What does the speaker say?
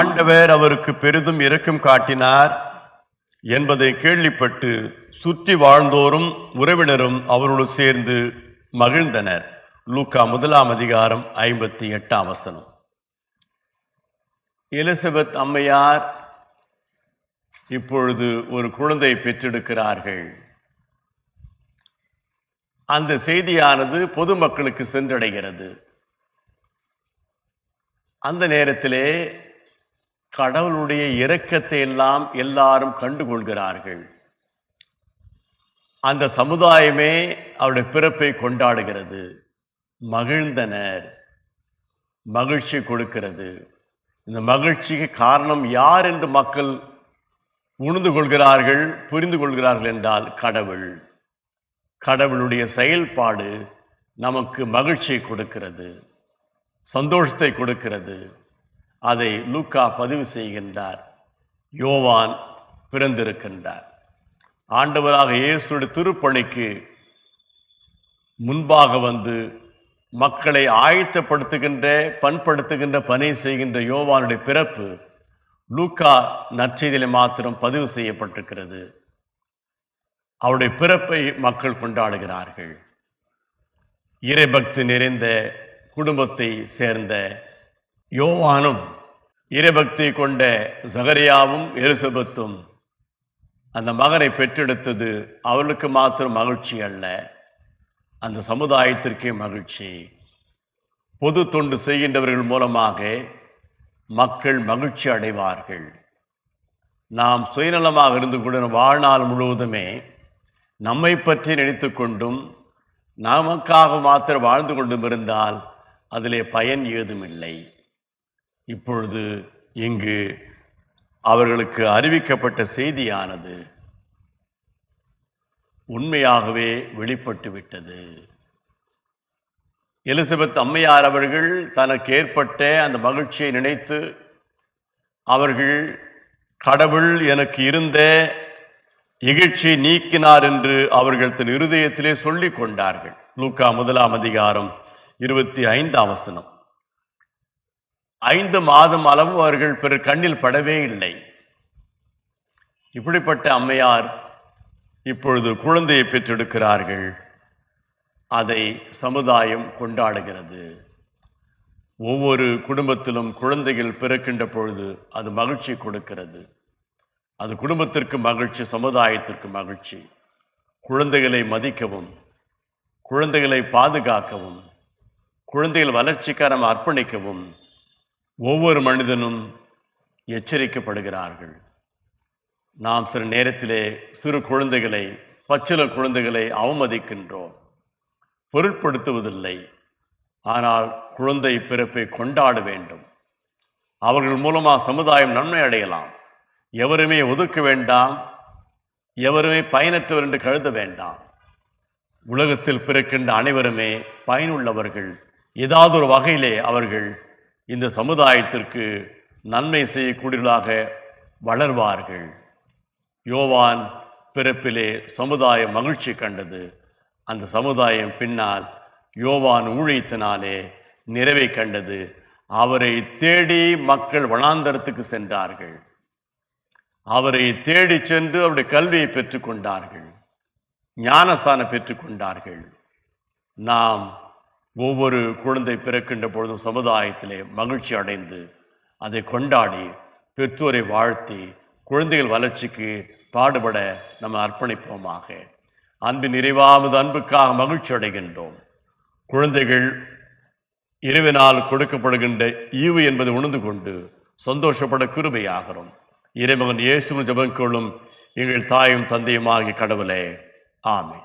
அவருக்கு பெரிதும் இரக்கம் காட்டினார் என்பதை கேள்விப்பட்டு சுற்றி வாழ்ந்தோரும் உறவினரும் அவரோடு சேர்ந்து மகிழ்ந்தனர். லூக்கா முதலாம் அதிகாரம் ஐம்பத்தி எட்டாம் வசனம். எலிசபெத் அம்மையார் இப்பொழுது ஒரு குழந்தை பெற்றெடுக்கிறார்கள். அந்த செய்தியானது பொதுமக்களுக்கு சென்றடைகிறது. அந்த நேரத்திலே கடவுளுடைய இரக்கத்தை எல்லாம் எல்லாரும் கண்டுகொள்கிறார்கள். அந்த சமுதாயமே அவருடைய பிறப்பை கொண்டாடுகிறது. மகிழ்ந்தனர். மகிழ்ச்சி கொடுக்கிறது. இந்த மகிழ்ச்சிக்கு காரணம் யார் என்று மக்கள் உணர்ந்து கொள்கிறார்கள் புரிந்து கொள்கிறார்கள் என்றால் கடவுள். கடவுளுடைய செயல்பாடு நமக்கு மகிழ்ச்சியை கொடுக்கிறது சந்தோஷத்தை கொடுக்கிறது. அதை லூக்கா பதிவு செய்கின்றார். யோவான் பிறந்திருக்கின்றார். ஆண்டவராக இயேசுடைய திருப்பணிக்கு முன்பாக வந்து மக்களை ஆயத்தப்படுத்துகின்ற பண்படுத்துகின்ற பணி செய்கின்ற யோவானுடைய பிறப்பு லூக்கா நற்செய்தியிலே மாத்திரம் பதிவு செய்யப்பட்டிருக்கிறது. அவருடைய பிறப்பை மக்கள் கொண்டாடுகிறார்கள். இறைபக்தி நிறைந்த குடும்பத்தை சேர்ந்த யோவானும் இறைபக்தி கொண்ட சகரியாவும் எலிசபெத்தும் அந்த மகனை பெற்றெடுத்தது அவளுக்கு மாத்திரம் மகிழ்ச்சி அல்ல. அந்த சமுதாயத்திற்கே மகிழ்ச்சி. பொது தொண்டு செய்கின்றவர்கள் மூலமாக மக்கள் மகிழ்ச்சி அடைவார்கள். நாம் சுயநலமாக இருந்து கூட வாழ்நாள் முழுவதுமே நம்மை பற்றி நினைத்து கொண்டும் நமக்காக மாத்திரம் வாழ்ந்து கொண்டும் இருந்தால் அதிலே பயன் ஏதுமில்லை. இப்பொழுது இங்கு அவர்களுக்கு அறிவிக்கப்பட்ட செய்தியானது உண்மையாகவே வெளிப்பட்டு விட்டது எலிசபெத் அம்மையார் அவர்கள் தனக்கு ஏற்பட்ட அந்த மகிழ்ச்சியை நினைத்து அவர்கள் கடவுள் எனக்கு இருந்த இகழ்ச்சியை நீக்கினார் என்று அவர்கள் தன் இருதயத்திலே சொல்லிக் கொண்டார்கள் லூக்கா முதலாம் அதிகாரம் இருபத்தி ஐந்தாம் வசனம். ஐந்து மாதம் அளவு அவர்கள் பிறர் கண்ணில் படவே இல்லை. இப்படிப்பட்ட அம்மையார் இப்பொழுது குழந்தையை பெற்றெடுக்கிறார்கள். அதை சமுதாயம் கொண்டாடுகிறது. ஒவ்வொரு குடும்பத்திலும் குழந்தைகள் பிறக்கின்ற பொழுது அது மகிழ்ச்சி கொடுக்கிறது. அது குடும்பத்திற்கு மகிழ்ச்சி சமுதாயத்திற்கு மகிழ்ச்சி. குழந்தைகளை மதிக்கவும் குழந்தைகளை பாதுகாக்கவும் குழந்தைகள் வளர்ச்சிக்காரம் அர்ப்பணிக்கவும் ஒவ்வொரு மனிதனும் எச்சரிக்கப்படுகிறார்கள். நாம் சில நேரத்திலே சிறு குழந்தைகளை பச்சில குழந்தைகளை அவமதிக்கின்றோம். பொருட்படுத்துவதில்லை. ஆனால் குழந்தை பிறப்பை கொண்டாட வேண்டும். அவர்கள் மூலமாக சமுதாயம் நன்மை அடையலாம். எவருமே ஒதுக்க வேண்டாம். எவருமே பயனற்றவர் என்று கருத வேண்டாம். உலகத்தில் பிறக்கின்ற அனைவருமே பயனுள்ளவர்கள். ஏதாவது ஒரு வகையிலே அவர்கள் இந்த சமுதாயத்திற்கு நன்மை செய்யக்கூடியவர்களாக வளர்வார்கள். யோவான் பிறப்பிலே சமுதாயம் மகிழ்ச்சி கண்டது. அந்த சமுதாயம் பின்னால் யோவான் ஊழியத்தினாலே நிறைவை கண்டது. அவரை தேடி மக்கள் வனாந்தரத்துக்கு சென்றார்கள். அவரை தேடி சென்று அவருடைய கல்வியை பெற்றுக்கொண்டார்கள் ஞானஸ்தானம் பெற்றுக்கொண்டார்கள் நாம் ஒவ்வொரு குழந்தை பிறக்கின்ற பொழுதும் சமுதாயத்திலே மகிழ்ச்சி அடைந்து அதை கொண்டாடி பெற்றோரை வாழ்த்தி குழந்தைகள் வளர்ச்சிக்கு பாடுபட நம்ம அர்ப்பணிப்போமாக. அன்பு நிறைவாவது அன்புக்காக மகிழ்ச்சி அடைகின்றோம். குழந்தைகள் இரவினால் கொடுக்கப்படுகின்ற ஈவு என்பதை உணர்ந்து கொண்டு சந்தோஷப்பட கிருபையாகிறோம். இறைமகன் இயேசுவின் ஜபங்கொள்ளும் எங்கள் தாயும் தந்தையுமாகிய கடவுளே. ஆமை